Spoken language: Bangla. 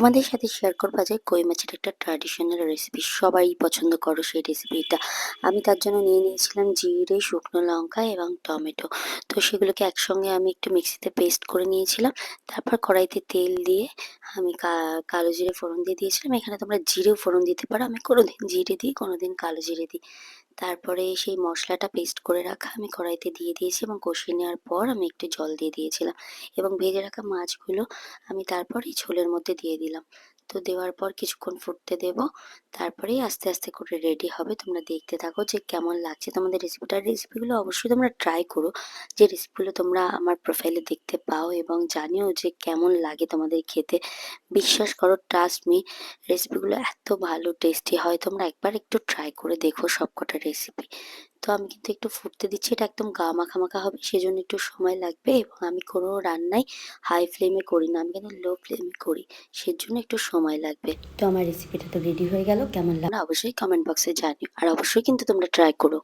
তোমাদের সাথে শেয়ার করব যে কই মাছের একটা ট্র্যাডিশনাল রেসিপি সবাই পছন্দ করো সেই রেসিপিটা আমি তার জন্য নিয়ে নিয়েছিলাম জিরে, শুকনো লঙ্কা এবং টমেটো। তো সেগুলোকে একসঙ্গে আমি একটু মিক্সিতে পেস্ট করে নিয়েছিলাম। তারপর কড়াইতে তেল দিয়ে আমি কালো জিরে ফোড়ন দিয়ে দিয়েছিলাম। এখানে তোমরা জিরেও ফোড়ন দিতে পারো। আমি কোনোদিন জিরে দিই, কোনোদিন কালো জিরে দিই। তারপরে সেই মশলাটা পেস্ট করে রাখা আমি কড়াইতে দিয়ে দিয়েছি এবং কষিয়ে নেওয়ার পর আমি একটু জল দিয়ে দিয়েছিলাম। এবং ভেজে রাখা মাছগুলো আমি তারপর এই ঝোলের মধ্যে দিয়ে দিলাম। তো দেওয়ার পর কিছুক্ষণ ফুটতে দেব। তারপরেই আস্তে আস্তে করে রেডি হবে। তোমরা দেখতে থাকো যে কেমন লাগছে। তোমাদের রেসিপিটা রেসিপিগুলো অবশ্যই তোমরা ট্রাই করো। যে রেসিপিগুলো তোমরা আমার প্রোফাইলে দেখতে পাও এবং জানিও যে কেমন লাগে তোমাদের খেতে। বিশ্বাস করো ট্রাস্ট মি রেসিপিগুলো এত ভালো টেস্টি হয়। তোমরা একবার একটু ট্রাই করে দেখো সবকটা রেসিপি তো আমি কিন্তু একটু ফুটতে দিচ্ছি এটা একদম গা মাখা মাখা হবে সেজন্য একটু সময় লাগবে এবং আমি কোনো রান্নাই হাই ফ্লেমে করি না আমি কিন্তু লো ফ্লেমে করি সেজন্য একটু সময় লাগবে। তো আমার রেসিপিটা তো রেডি হয়ে গেল কেমন লাগল অবশ্যই কমেন্ট বক্সে জানিও আর অবশ্যই কিন্তু তোমরা ট্রাই করো।